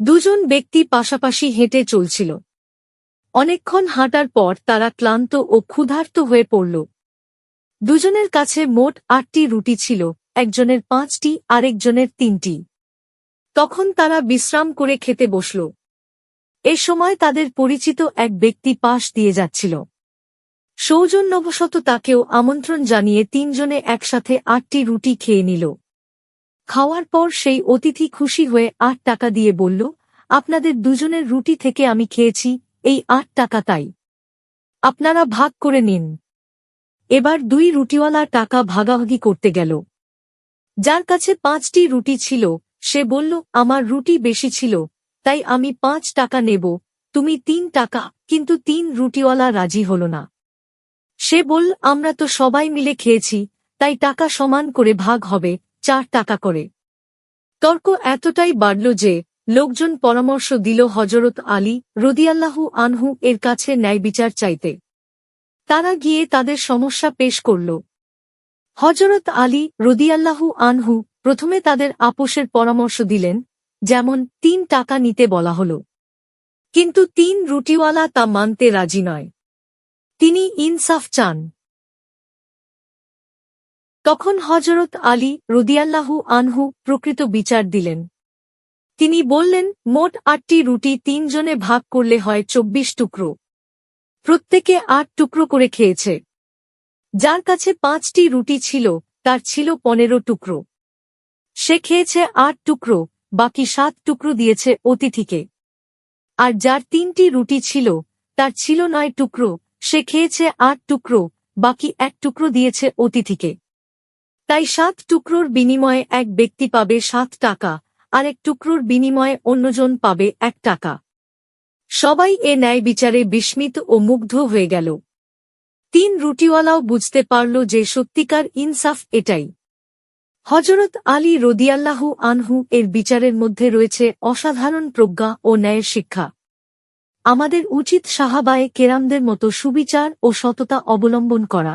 দুজন ব্যক্তি পাশাপাশি হেঁটে চলছিল। অনেকক্ষণ হাঁটার পর তারা ক্লান্ত ও ক্ষুধার্ত হয়ে পড়ল। দুজনের কাছে মোট আটটি রুটি ছিল, একজনের পাঁচটি, আরেকজনের তিনটি। তখন তারা বিশ্রাম করে খেতে বসল। এ সময় তাদের পরিচিত এক ব্যক্তি পাশ দিয়ে যাচ্ছিল। সৌজন্যবশত তাকেও আমন্ত্রণ জানিয়ে তিনজনে একসাথে আটটি রুটি খেয়ে নিল। খাওয়ার পর সেই অতিথি খুশি হয়ে আট টাকা দিয়ে বলল, আপনাদের দুজনের রুটি থেকে আমি খেয়েছি, এই আট টাকা তাই। আপনারা ভাগ করে নিন এবার দুই রুটিওয়ালা টাকা ভাগাভাগি করতে গেল। যার কাছে পাঁচটি রুটি ছিল, সে বলল, আমার রুটি বেশি ছিল, তাই আমি পাঁচ টাকা নেব, তুমি তিন টাকা কিন্তু তিন রুটিওয়ালা রাজি হল না। সে বলল, আমরা তো সবাই মিলে খেয়েছি, তাই টাকা সমান করে ভাগ হবে চার টাকা করে। তর্ক এতটাই বাড়ল যে, লোকজন পরামর্শ দিল হজরত আলী রদিয়াল্লাহু আনহু এর কাছে ন্যায় বিচার চাইতে। তারা গিয়ে তাদের সমস্যা পেশ করল। হজরত আলী রদিয়াল্লাহু আনহু প্রথমে তাদের আপোষের পরামর্শ দিলেন, যেমন তিন টাকা নিতে বলা হল। কিন্তু তিন রুটিওয়ালা তা মানতে রাজি নয়। তিনি ইনসাফ চান। তখন হজরত আলী রদিয়াল্লাহু আনহু প্রকৃত বিচার দিলেন। তিনি বললেন, মোট আটটি রুটি তিনজনে ভাগ করলে হয় চব্বিশ টুকরো। প্রত্যেকে আট টুকরো করে খেয়েছে। যার কাছে পাঁচটি রুটি ছিল, তার ছিল পনেরো টুকরো। সে খেয়েছে আট টুকরো, বাকি সাত টুকরো দিয়েছে অতিথিকে। আর যার তিনটি রুটি ছিল, তার ছিল নয় টুকরো, সে খেয়েছে আট টুকরো, বাকি এক টুকরো দিয়েছে অতিথিকে। তাই সাত টুকরোর বিনিময়ে এক ব্যক্তি পাবে সাত টাকা, আর এক টুকরোর বিনিময়ে অন্যজন পাবে এক টাকা। সবাই এ ন্যায় বিচারে বিস্মিত ও মুগ্ধ হয়ে গেল। তিন রুটিওয়ালাও বুঝতে পারল যে সত্যিকার ইনসাফ এটাই। হজরত আলী রদিয়াল্লাহু আনহু এর বিচারের মধ্যে রয়েছে অসাধারণ প্রজ্ঞা ও ন্যায়ের শিক্ষা। আমাদের উচিত সাহাবায়ে কেরামদের মতো সুবিচার ও সততা অবলম্বন করা।